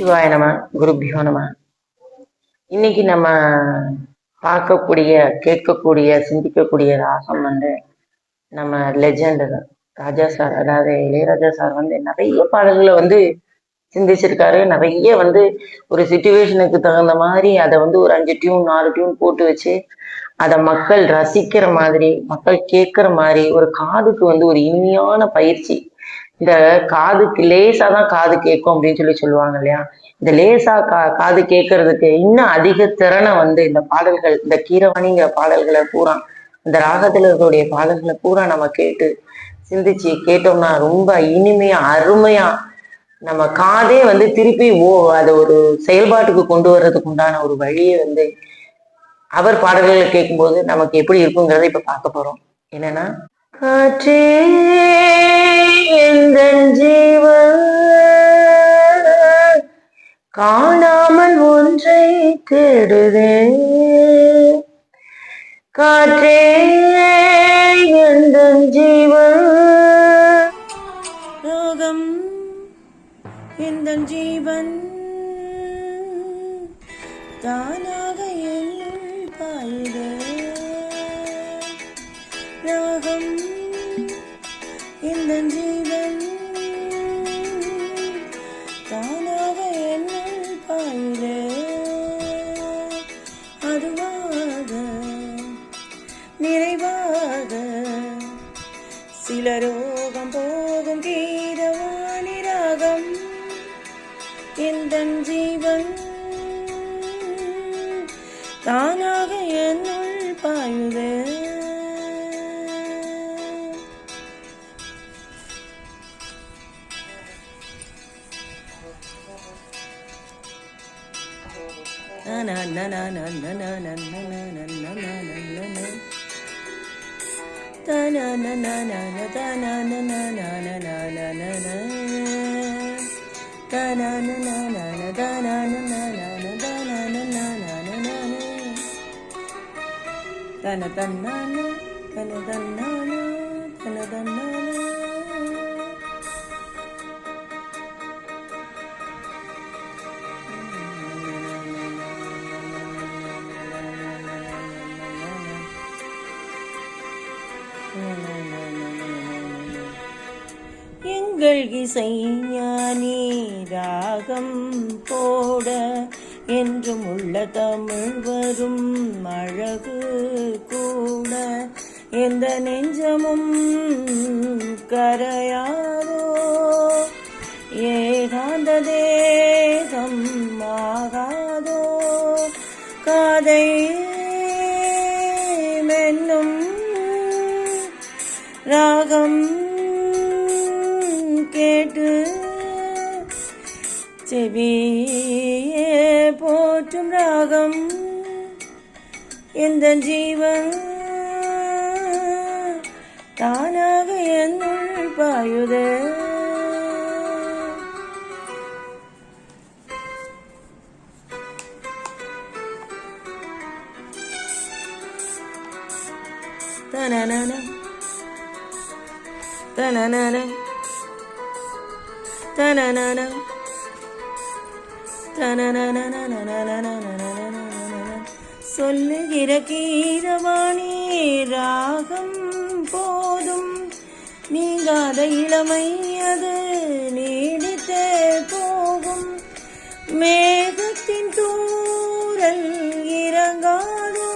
சிவாய நம குருபியோ நம. இன்னைக்கு நம்ம பார்க்கக்கூடிய கேட்கக்கூடிய சிந்திக்கக்கூடிய ராகம் வந்து நம்ம லெஜெண்ட் ராஜா சார் அதாவது இளையராஜா சார் வந்து நிறைய பாடல்களை வந்து சிந்திச்சிருக்காரு. நிறைய வந்து ஒரு சுச்சுவேஷனுக்கு தகுந்த மாதிரி அதை வந்து ஒரு அஞ்சு டியூன் நாலு டியூன் போட்டு வச்சு அதை மக்கள் ரசிக்கிற மாதிரி மக்கள் கேட்கிற மாதிரி ஒரு காதுக்கு வந்து ஒரு இனிமையான பயிற்சி இந்த காதுக்கு லேசா தான் காது கேட்கும் அப்படின்னு சொல்லி சொல்லுவாங்க இல்லையா? இந்த லேசா கா காது கேட்கறதுக்கு இன்னும் அதிக திறனை வந்து இந்த பாடல்கள் இந்த கீரவாணிங்கிற பாடல்களை பூரா இந்த ராகத்துல இருக்கக்கூடிய பாடல்களை பூரா நம்ம கேட்டு சிந்திச்சு கேட்டோம்னா ரொம்ப இனிமையா அருமையா நம்ம காதே வந்து திருப்பி ஓ அதை ஒரு செயல்பாட்டுக்கு கொண்டு வர்றதுக்கு உண்டான ஒரு வழியை வந்து அவர் பாடல்களை கேட்கும்போது நமக்கு எப்படி இருக்குங்கிறத இப்ப பார்க்க போறோம். என்னன்னா காற்றே எந்தன் ஜீவன். காணாமல் ஒன்றை தேடுதே காற்றே எந்தன் ஜீவன். ரோகம் இந்த ஜீவன். தானாக என் பாயுது. நிறைவாக சிலரோ na na na na na na na na na na na na na na Ta na na na na na ta na na na na na na na na na Ta na na na na na ta na na na na na ta na na na na na na na Ta na ta na na ta na ta na எங்கள் இசைஞானி ராகம் போட என்றும் உள்ள தமிழ் வரும் அழகு கூட. எந்த நெஞ்சமும் கரையாரோ ஏகாந்ததே நீயே போற்றும் ராகம் எந்த ஜீவன்? தானாக என்னுள் பாயுதே. தனநன தனநன தனநன சொல்லுகிற கீதவாணி ராகம் போதும். நீங்காத இளமை அது நீடித்தே போகும். மேகத்தின் தூரல் இறங்காதோ?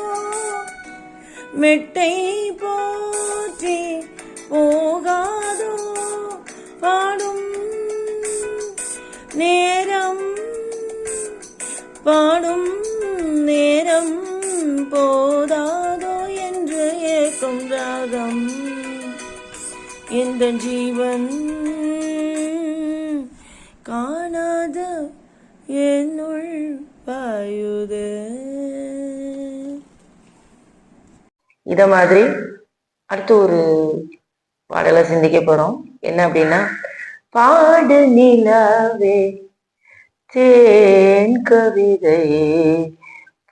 மெட்டை போற்றி போகாதோ? பாடும் நேரம் பாடும் நேரம் போதாதோ என்று ஏக்கும் ராகம். எந்த ஜீவன் காணாத என்னுள் பாயுது. இத மாதிரி அடுத்து ஒரு பாடலை சிந்திக்க போறோம். என்ன அப்படின்னா பாடு நிலாவே தேன் கவிதை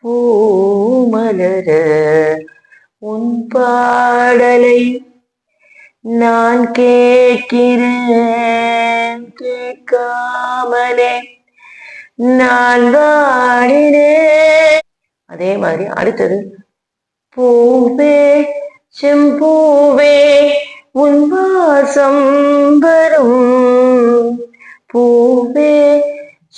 பூமலர உன் பாடலை நான் கேட்கிறேன். கேட்காமலே நான் வாடினேன் அதே மாதிரி அடுத்தது பூவே செம்பூவே உன் வாசம் வரும். பூவே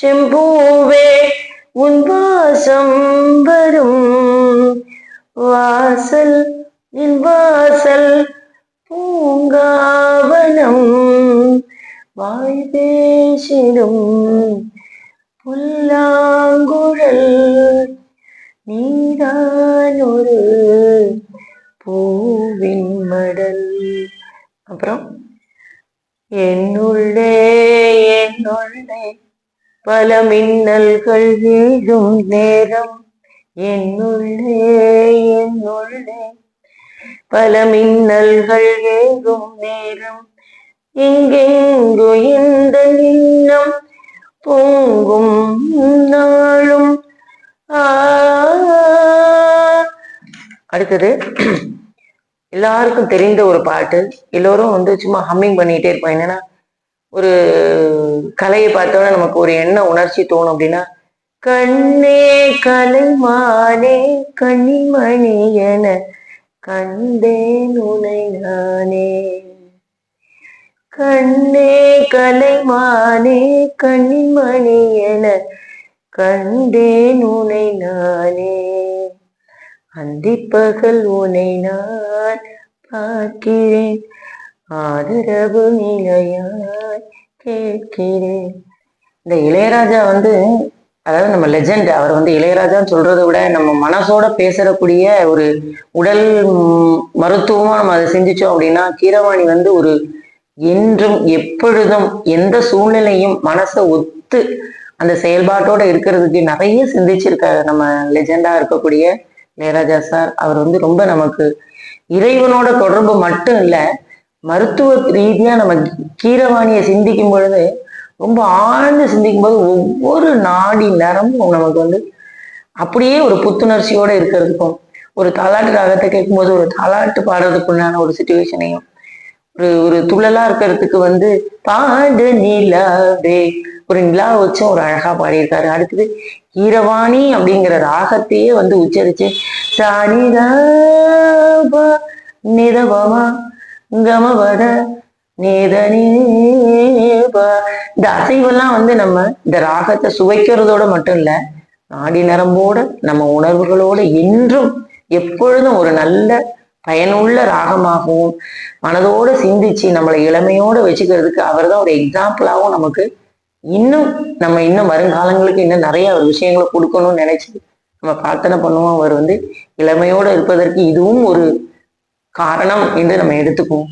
செம்பூவே உன் வாசம் வரும். வாசல் என் வாசல் பூங்காவனம். வாய் பேசிடும் புல்லாங்குழல் நீதான் ஒரு பூவின் மடல். அப்புறம் என்னுள்ளே என்னுள்ளே பல மின்னல்கள் வீழும் நேரம். என்னுள்ளே என்னுள்ளே. பல மின்னல்கள் வேகும் நேரம். எங்கெங்கு இந்த எண்ணம் பொங்கும் நாளும். ஆ. அடுத்தது. எல்லாருக்கும் தெரிந்த ஒரு பாட்டு. எல்லோரும் வந்து சும்மா ஹம்மிங் பண்ணிட்டே இருப்போம். என்னன்னா ஒரு கலையை பார்த்தோன்னா நமக்கு ஒரு எண்ண உணர்ச்சி தோணும் அப்படின்னா கண்ணே கலைமானே கனிமணி என கண்டேன் உனை நானே. கண்ணே கலைமானே கனிமணி என கண்டேன் உனை நானே. அந்திப்பகல் உனை நான் பார்க்கிறேன். ஆதரவு நிலையாய் கேட்கிறேன். இந்த இளையராஜா வந்து அதாவது நம்ம லெஜெண்ட் அவர் வந்து இளையராஜான்னு சொல்றதை விட நம்ம மனசோட பேசக்கூடிய ஒரு உடல் மருத்துவமா நம்ம அதை சிந்திச்சோம் அப்படின்னா கீரவாணி வந்து ஒரு என்றும் எப்பொழுதும் எந்த சூழ்நிலையும் மனசை ஒத்து அந்த செயல்பாட்டோட இருக்கிறதுக்கு நிறைய சிந்திச்சிருக்காரு நம்ம லெஜெண்டா இருக்கக்கூடிய இளையராஜா சார். அவர் வந்து ரொம்ப நமக்கு இறைவனோட தொடர்பு மட்டும் இல்லை மருத்துவ ரீதியா நம்ம கீரவாணியை சிந்திக்கும் பொழுது ரொம்ப ஆழ்ந்து சிந்திக்கும் போது ஒவ்வொரு நாடி நரம்பும் நமக்கு வந்து அப்படியே ஒரு புத்துணர்ச்சியோட இருக்கிறதுக்கும் ஒரு தாலாட்டு ராகத்தை கேட்கும்போது ஒரு தாலாட்டு பாடுறதுக்குண்டான ஒரு சுச்சுவேஷனையும் ஒரு ஒரு துள்ளலா இருக்கிறதுக்கு வந்து பாடு நிலாவே ஒரு நிலா வச்சும் ஒரு அழகா பாடியிருக்காரு. அடுத்தது ஈரவாணி அப்படிங்கிற ராகத்தையே வந்து உச்சரிச்சு சாணிதா நிதவமா கமபட இந்த அசைவெல்லாம் வந்து நம்ம இந்த ராகத்தை சுவைக்கிறதோட மட்டும் இல்ல நாடி நரம்போட நம்ம உணர்வுகளோட என்றும் எப்பொழுதும் ஒரு நல்ல பயனுள்ள ராகமாகவும் மனதோட சிந்திச்சு நம்மளை இளமையோட வச்சுக்கிறதுக்கு அவர் தான் ஒரு எக்ஸாம்பிளாகவும் நமக்கு இன்னும் நம்ம இன்னும் வருங்காலங்களுக்கு இன்னும் நிறைய ஒரு விஷயங்களை கொடுக்கணும்னு நினைச்சு நம்ம பிரார்த்தனை பண்ணுவோம். அவர் வந்து இளமையோட இருப்பதற்கு இதுவும் ஒரு காரணம் என்று நம்ம எடுத்துக்குவோம்.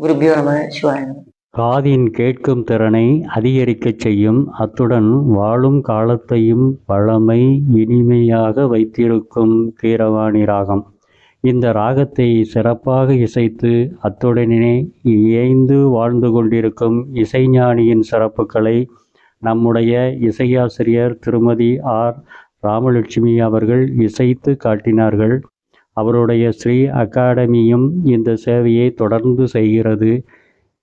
குருபியோ நம்ம சிவாயனம் காதின் கேட்கும் திறனை அதிகரிக்கச் செய்யும் அத்துடன் வாழும் காலத்தையும் பழமை இனிமையாக வைத்திருக்கும் கீரவாணி ராகம். இந்த ராகத்தை சிறப்பாக இசைத்து அத்துடனே இயைந்து வாழ்ந்து கொண்டிருக்கும் இசைஞானியின் சிறப்புகளை நம்முடைய இசையாசிரியர் திருமதி ஆர். ராமலட்சுமி அவர்கள் இசைத்து காட்டினார்கள். அவருடைய ஸ்ரீ அகாடமியும் இந்த சேவையை தொடர்ந்து செய்கிறது.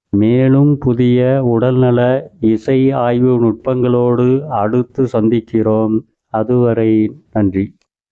மேலும் புதிய உடல்நல இசை ஆய்வு நுட்பங்களோடு அடுத்து சந்திக்கிறோம். அதுவரை நன்றி.